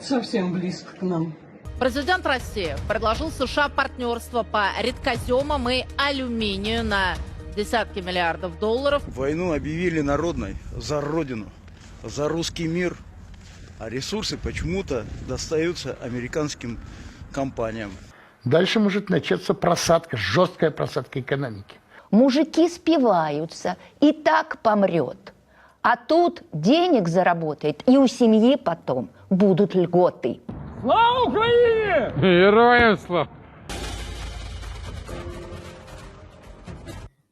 Это совсем близко к нам. Президент России предложил США партнерство по редкоземам и алюминию на десятки миллиардов долларов. Войну объявили народной за Родину, за русский мир, а ресурсы почему-то достаются американским компаниям. Дальше может начаться просадка, жесткая просадка экономики. Мужики спиваются, и так помрет. А тут денег заработает, и у семьи потом будут льготы. Героям слава!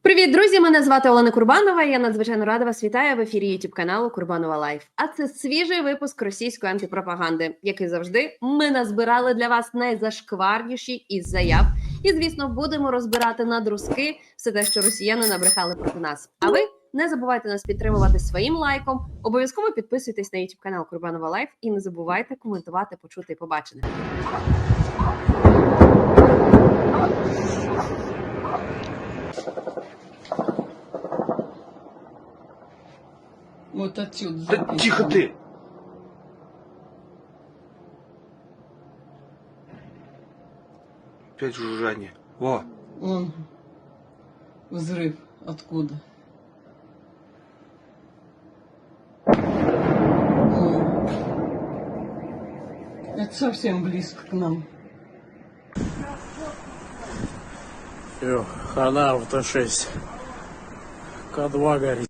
Привіт, друзі! Мене звати Олена Курбанова. Я надзвичайно рада вас вітаю в ефірі youtube каналу Курбанова Лайф. А це свіжий випуск російської антипропаганди, який завжди ми назбирали для вас найзашкварніші із заяв. І звісно, будемо розбирати на друзки все те, що росіяни набрехали проти нас. А ви не забувайте нас підтримувати своїм лайком. Обов'язково підписуйтесь на youtube канал Курбанова Лайф і не забувайте коментувати, почути і побачене. Вот отсюда. Да тихо ты! Опять жужжание. Во! Вон. Взрыв. Откуда? Это совсем близко к нам. Все, хана авто Т6. К2 горит.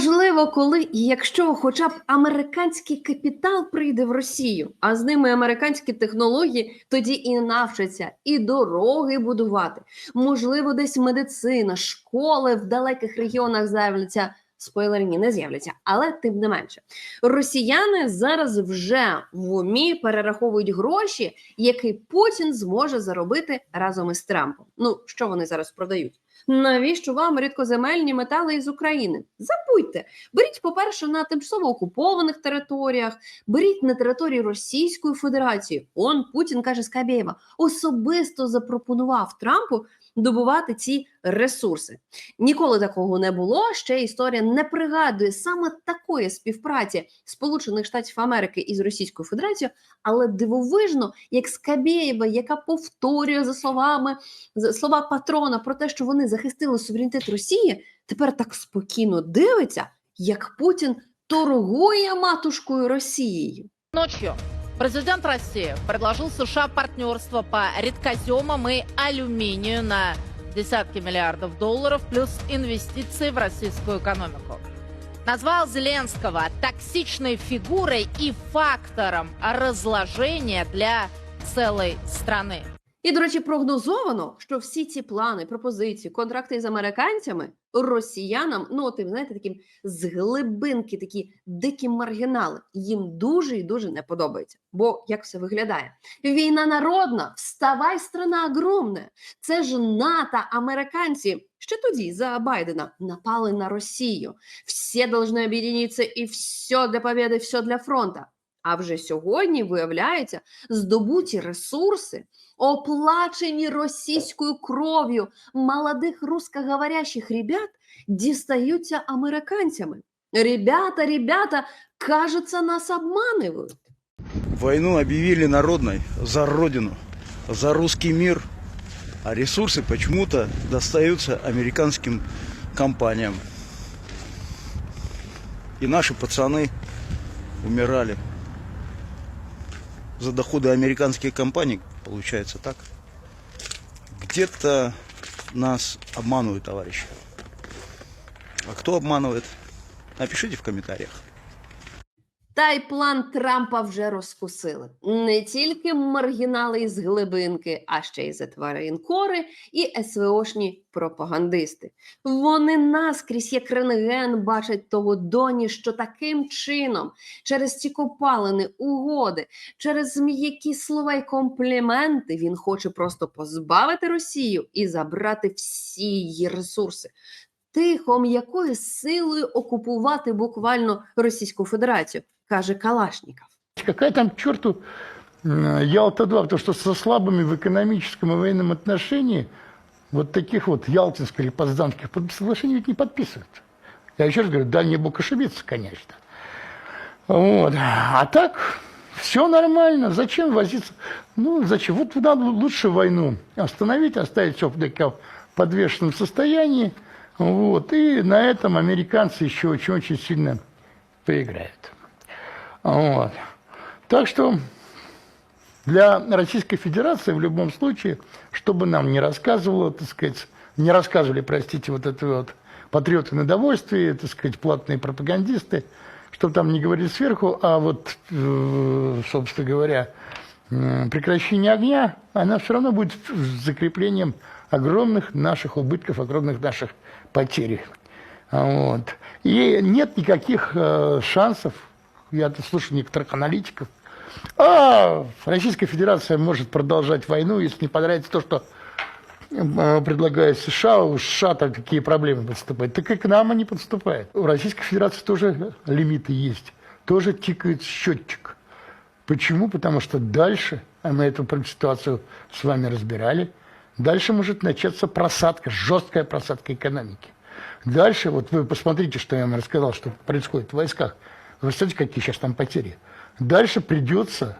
Можливо, коли і якщо хоча б американський капітал прийде в Росію, а з ними американські технології, тоді і навчаться і дороги будувати. Можливо, десь медицина, школи в далеких регіонах з'являться. Спойлер, ні, не з'являться, але тим не менше, росіяни зараз вже в умі перераховують гроші, які Путін зможе заробити разом із Трампом. Ну що вони зараз продають? Навіщо вам рідкоземельні метали із України? Забудьте, беріть, по-перше, на тимчасово окупованих територіях, беріть на території Російської Федерації. Он Путін каже Скабєєва, особисто запропонував Трампу добувати ці ресурси. Ніколи такого не було. Ще історія не пригадує саме такої співпраці Сполучених Штатів Америки із Російською Федерацією, але дивовижно, як Скабєєва, яка повторює за словами з- слова патрона про те, що вони захистили суверенітет Росії, тепер так спокійно дивиться, як Путін торгує матушкою Росією. Ночью президент России предложил США партнерство по редкоземам и алюминию на десятки миллиардов долларов плюс инвестиции в российскую экономику. Назвал Зеленского токсичной фигурой и фактором разложения для целой страны. І, до речі, прогнозовано, що всі ці плани, пропозиції, контракти з американцями росіянам, ну от, знаєте, таким з глибинки, такі дикі маргінали, їм дуже і дуже не подобається. Бо як все виглядає? Війна народна, вставай, страна огромна. Це ж НАТО, американці. Ще тоді за Байдена напали на Росію. Всі повинні об'єднатися і все для побєди, все для фронту. А вже сьогодні виявляється, здобуті ресурси оплачені російською кров'ю молодих русскоговорящих ребят дістаються американцями. Ребята, ребята, кажется, нас обманывают. Войну объявили народной за Родину, за русский мир, а ресурсы почему-то достаются американским компаниям. И наши пацаны умирали За доходы американских компаний, получается так. Где-то нас обманывают, товарищи. А кто обманывает? Напишите в комментариях. Та й план Трампа вже розкусили не тільки маргінали із глибинки, а ще й затваринкори і СВОшні пропагандисти. Вони наскрізь як рентген бачать того доні, що таким чином, через ці копалини, угоди, через м'які слова й компліменти він хоче просто позбавити Росію і забрати всі її ресурси. Тихо, м'якою силою окупувати буквально Російську Федерацію, каже Калашніков. Какая там к черту м, Ялта-2, потому что со слабыми в экономическом и военном отношении вот таких вот ялтинских или потсдамских под- соглашений ведь не подписывают. Я еще раз говорю, дальний бог ошибиться, конечно. Вот. А так все нормально. Зачем возиться? Ну, зачем? Вот надо лучше войну остановить, оставить все в подвешенном состоянии. Вот. И на этом американцы еще очень-очень сильно поиграют. Вот. Так что для Российской Федерации в любом случае, что бы нам не рассказывало, так сказать, не рассказывали, простите, вот это вот патриоты на довольствие, так сказать, платные пропагандисты, что там не говорили сверху, а вот, э, собственно говоря, прекращение огня, она все равно будет закреплением огромных наших убытков, огромных наших потерь. Вот. И нет никаких э, шансов, я слышу некоторых аналитиков, а Российская Федерация может продолжать войну, если не понравится то, что э, предлагает США, у США там какие проблемы подступают. Так и к нам они подступают. У Российской Федерации тоже лимиты есть, тоже тикает счетчик. Почему? Потому что дальше, а мы эту ситуацию с вами разбирали, дальше может начаться просадка, жесткая просадка экономики. Дальше, вот вы посмотрите, что я вам рассказал, что происходит в войсках. Вы представляете, какие сейчас там потери? Дальше придется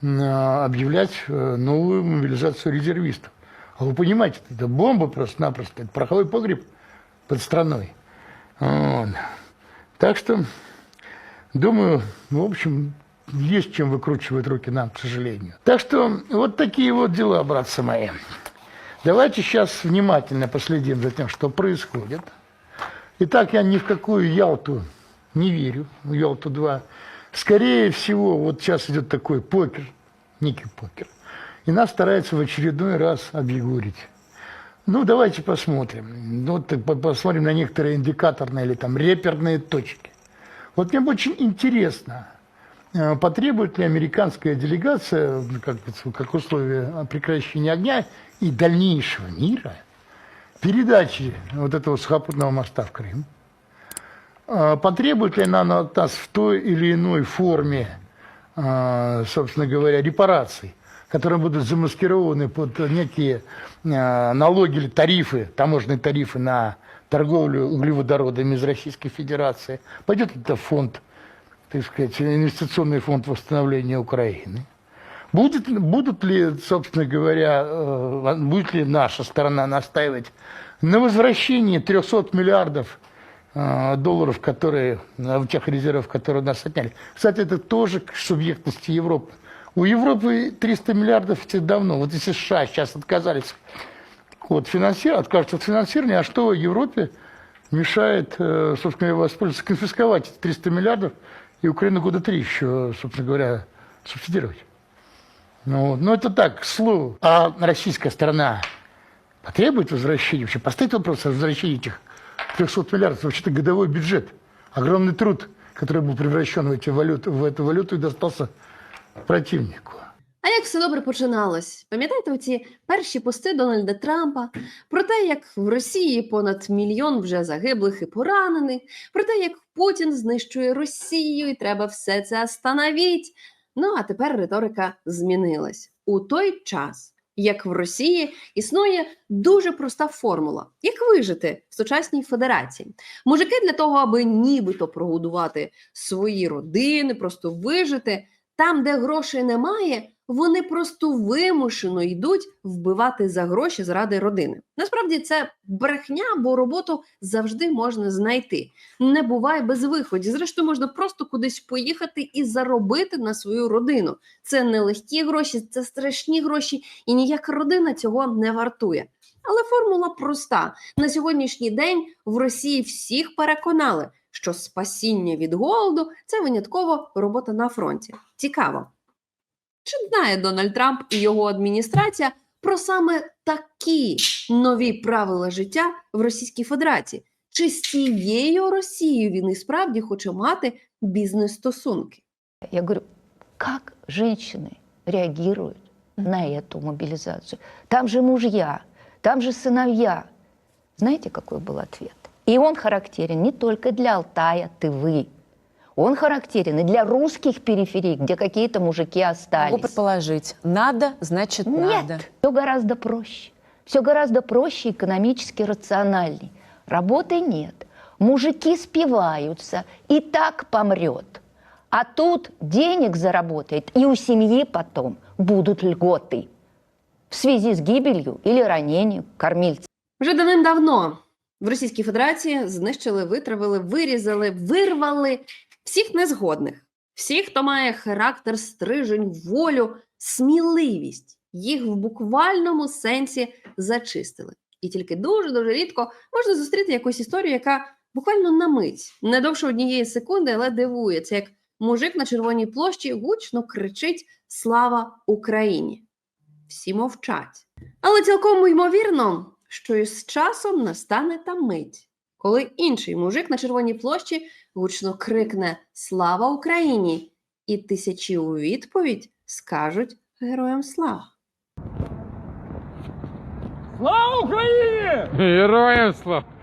э, объявлять э, новую мобилизацию резервистов. А вы понимаете, это бомба просто-напросто, это пороховой погреб под страной. Вот. Так что, думаю, в общем, есть чем выкручивать руки нам, к сожалению. Так что вот такие вот дела, братцы мои. Давайте сейчас внимательно последим за тем, что происходит. Итак, я ни в какую Ялту не верю, в Ялту-2. Скорее всего, вот сейчас идет такой покер, некий покер. И нас стараются в очередной раз объегорить. Ну, давайте посмотрим. Ну, Вот по- посмотрим на некоторые индикаторные или там реперные точки. Вот мне очень интересно, э, потребует ли американская делегация, как, как условие прекращения огня и дальнейшего мира, передачи вот этого сухопутного моста в Крым, потребует ли она от нас в той или иной форме, а, собственно говоря, репараций, которые будут замаскированы под некие а, налоги или тарифы, таможенные тарифы на торговлю углеводородами из Российской Федерации. Пойдет это в фонд, так сказать, инвестиционный фонд восстановления Украины. Будет, будут ли, собственно говоря, э, будет ли наша сторона настаивать на возвращении 300 миллиардов долларов, которые, э, тех резервов, которые у нас отняли. Кстати, это тоже к субъектности Европы. У Европы 300 миллиардов это давно. Вот если США сейчас отказались от финансирования, откажутся от финансирования, а что Европе мешает, э, собственно говоря, воспользоваться, конфисковать эти 300 миллиардов и Украину года три еще, собственно говоря, субсидировать? Ну, ну, это так, к слову. А российская сторона потребует возвращения, вообще поставить вопрос о возвращении этих 300 миллиардов, вообще-то годовой бюджет, огромный труд, который был превращен в, эти валюты, в эту валюту и достался противнику. А як все добре починалось? Пам'ятаєте оці перші пости Дональда Трампа про те, як в Росії понад мільйон вже загиблих і поранених, про те, як Путін знищує Росію, і треба все це остановіть. Ну а тепер риторика змінилась у той час. Як в Росії існує дуже проста формула, як вижити в сучасній федерації. Мужики для того, аби нібито прогодувати свої родини, просто вижити, там, де грошей немає, вони просто вимушено йдуть вбивати за гроші заради родини. Насправді це брехня, бо роботу завжди можна знайти. Не буває без виходів. Зрештою, можна просто кудись поїхати і заробити на свою родину. Це не легкі гроші, це страшні гроші, і ніяка родина цього не вартує. Але формула проста: на сьогоднішній день в Росії всіх переконали, що спасіння від голоду це винятково робота на фронті. Цікаво. Чи знає Дональд Трамп і його адміністрація про саме такі нові правила життя в Російській Федерації? Чи з цією Росією він і справді хоче мати бізнес-стосунки? Я говорю, как женщины реагируют на эту мобилизацию? Там же мужья, там же сыновья. Знаете, какой был ответ? И он характерен не только для Алтая, Тывы. Он характерен и для русских периферий, где какие-то мужики остались. Могу предположить. Надо, значит Нет, надо. все гораздо проще. Все гораздо проще, экономически рациональней. Работы нет. Мужики спиваются, и так помрет. А тут денег заработает, и у семьи потом будут льготы в связи с гибелью или ранением кормильца. Вже давним-давно в Російській Федерації знищили, витравили, вирізали, вирвали Всіх незгодних, всіх, хто має характер, стрижень, волю, сміливість. Їх в буквальному сенсі зачистили. І тільки дуже-дуже рідко можна зустріти якусь історію, яка буквально на мить, не довше однієї секунди, але дивує. Це як мужик на червоній площі гучно кричить Слава Україні! Всі мовчать. Але цілком ймовірно, що із часом настане та мить, коли інший мужик на червоній площі гучно крикне Слава Україні! І тисячі у відповідь скажуть Героям слава! Слава Україні! Героям слава!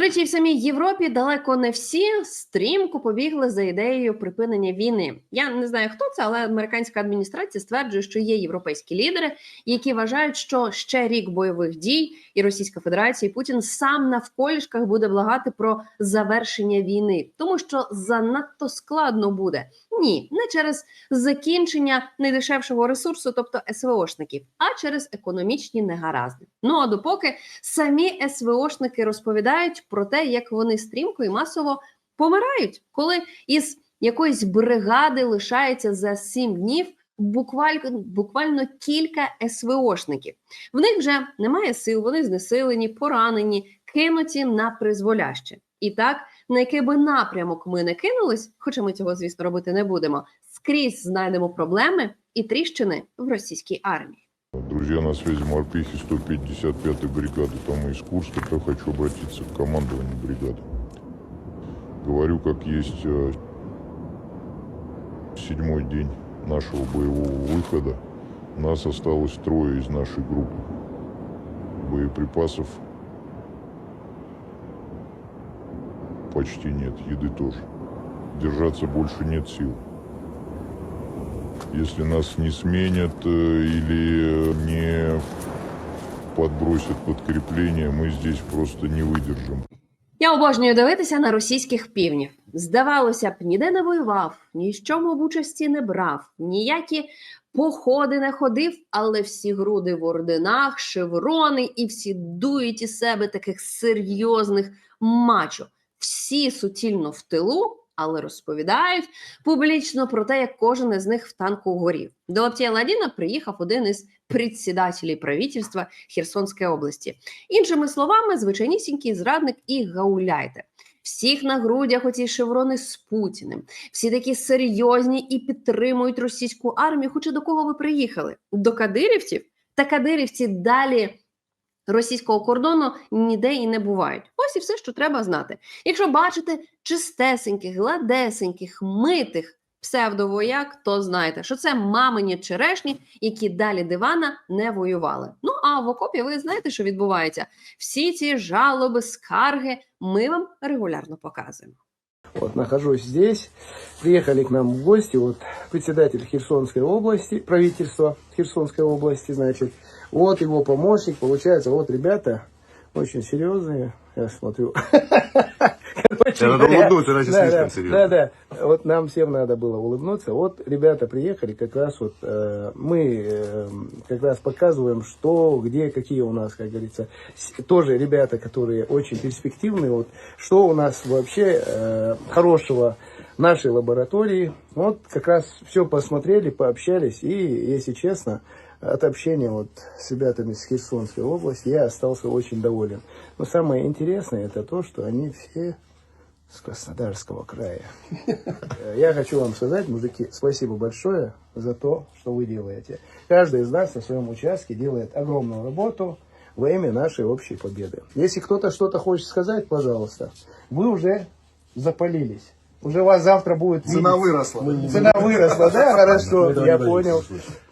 До речі, в самій Європі далеко не всі стрімко побігли за ідеєю припинення війни. Я не знаю, хто це, але американська адміністрація стверджує, що є європейські лідери, які вважають, що ще рік бойових дій і Російська Федерація і Путін сам навколішках буде благати про завершення війни, тому що занадто складно буде. Ні, не через закінчення найдешевшого ресурсу, тобто СВОшників, а через економічні негаразди. Ну а допоки самі СВОшники розповідають про те, як вони стрімко і масово помирають, коли із якоїсь бригади лишається за сім днів. Буквально буквально кілька СВОшників. В них вже немає сил, вони знесилені, поранені, кинуті на призволяще. І так, на який би напрямок ми не кинулись, хоча ми цього, звісно, робити не будемо, скрізь знайдемо проблеми і тріщини в російській армії. Друзья, на связи морпехи 155-й бригады, там из Курска. Я хочу обратиться к командованию бригады. Говорю, как есть, э, седьмой день нашего боевого выхода. Нас осталось трое из нашей группы. Боеприпасов почти нет, еды тоже. Держаться больше нет сил. Если нас не сменят э, или э, не подбросят подкрепление, мы здесь просто не выдержим. Я обожнюю дивитися на російських півнів. Здавалося б, ніде не воював, ні з чому в участі не брав, ніякі походи не ходив, але всі груди в орденах, шеврони і всі дують із себе таких серйозних мачо. Всі сутільно в тилу, але розповідають публічно про те, як кожен із них в танку горів. До Лаптія Ладіна приїхав один із председателей правительства Херсонської області. Іншими словами, звичайнісінький зрадник і гауляйте. Всіх на грудях оці шеврони з Путіним. Всі такі серйозні і підтримують російську армію. Хоча до кого ви приїхали? До кадирівців? Та кадирівці далі російського кордону ніде і не бувають. Ось і все, що треба знати. Якщо бачите чистесеньких, гладесеньких, митих псевдовояк, то знайте, що це мамині черешні, які далі дивана не воювали. Ну а в окопі ви знаєте, що відбувається. Всі ці жалоби, скарги ми вам регулярно показуємо. Вот нахожусь здесь. Приехали к нам в гости вот председатель Херсонской области, правительства Херсонской области, значит. Вот его помощник, получается, вот ребята очень серьезные, я смотрю. Короче надо говоря, улыбнуться, иначе да, слишком да, серьезно. Да, да. Вот нам всем надо было улыбнуться. Вот ребята приехали, как раз вот э, мы э, как раз показываем, что, где, какие у нас, как говорится, тоже ребята, которые очень перспективные. Вот что у нас вообще э, хорошего в нашей лаборатории. Вот как раз все посмотрели, пообщались и, если честно, от общения вот с ребятами из Херсонской области я остался очень доволен. Но самое интересное это то, что они все с Краснодарского края. Я хочу вам сказать, мужики, спасибо большое за то, что вы делаете. Каждый из нас на своем участке делает огромную работу во имя нашей общей победы. Если кто-то что-то хочет сказать, пожалуйста. Вы уже запалились. Уже вас завтра будет Цена видеть. выросла. Цена выросла, да? Хорошо, я понял.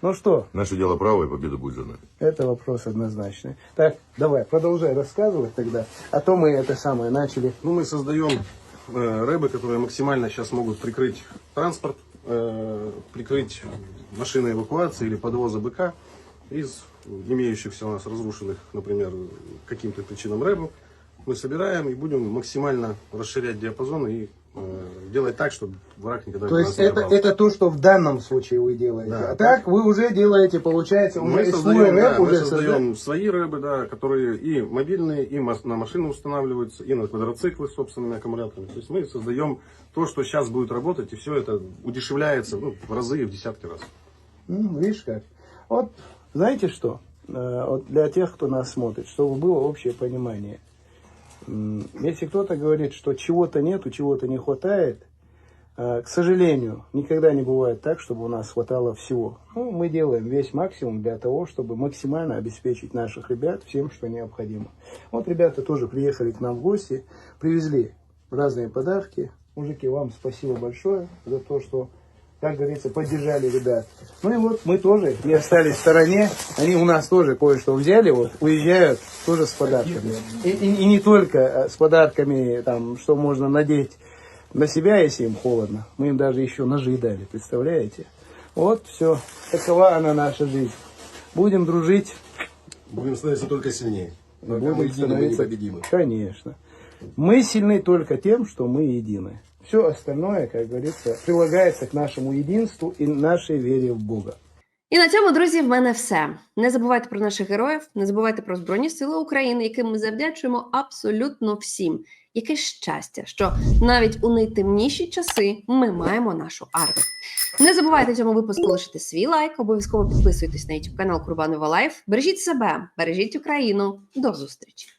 Ну что, Наше дело правое, победа будет за нами. это вопрос однозначный. Так, давай, продолжай рассказывать тогда. А то мы это самое начали. Ну, мы создаем э, рэбы, которые максимально сейчас могут прикрыть транспорт, э, прикрыть машины эвакуации или подвоза БК из имеющихся у нас разрушенных, например, каким-то причинам рэбов. Мы собираем и будем максимально расширять диапазон и делать так, чтобы враг никогда То до есть не это, это то, что в данном случае вы делаете. Да. а так вы уже делаете, получается, Мы уже и свой создаем, рэп да, мы уже создаем свои рэбы, да, которые и мобильные, и на машины устанавливаются, и на квадроциклы с собственными аккумуляторами. То есть мы создаем то, что сейчас будет работать, и все это удешевляется ну, в разы и в десятки раз. М, видишь как? Вот, знаете что? Э, Вот для тех, кто нас смотрит, чтобы было общее понимание. Если кто-то говорит, что чего-то нету, чего-то не хватает, э, к сожалению, никогда не бывает так, чтобы у нас хватало всего. Ну, мы делаем весь максимум для того, чтобы максимально обеспечить наших ребят всем, что необходимо. Вот ребята тоже приехали к нам в гости, привезли разные подарки. Мужики, вам спасибо большое за то, что как говорится, поддержали ребят. Ну и вот мы тоже не остались в стороне. Они у нас тоже кое-что взяли, вот уезжают тоже с подарками. И, и- и не только э, с подарками, там, что можно надеть на себя, если им холодно. Мы им даже еще ножи дали, представляете? Вот все. Такова она наша жизнь. Будем дружить. Будем становиться только сильнее. Только Будем мы едины, мы непобедимы. Конечно. Мы сильны только тем, что мы едины. Все остальное, как говорится, прилагается к нашему единству и нашей вере в Бога. І на цьому, друзі, в мене все. Не забувайте про наших героїв, не забувайте про Збройні Сили України, яким ми завдячуємо абсолютно всім. Яке щастя, що навіть у найтемніші часи ми маємо нашу армію. Не забувайте цьому випуску лишити свій лайк, обов'язково підписуйтесь на YouTube канал Курбанова Лайф. Бережіть себе, бережіть Україну. До зустрічі!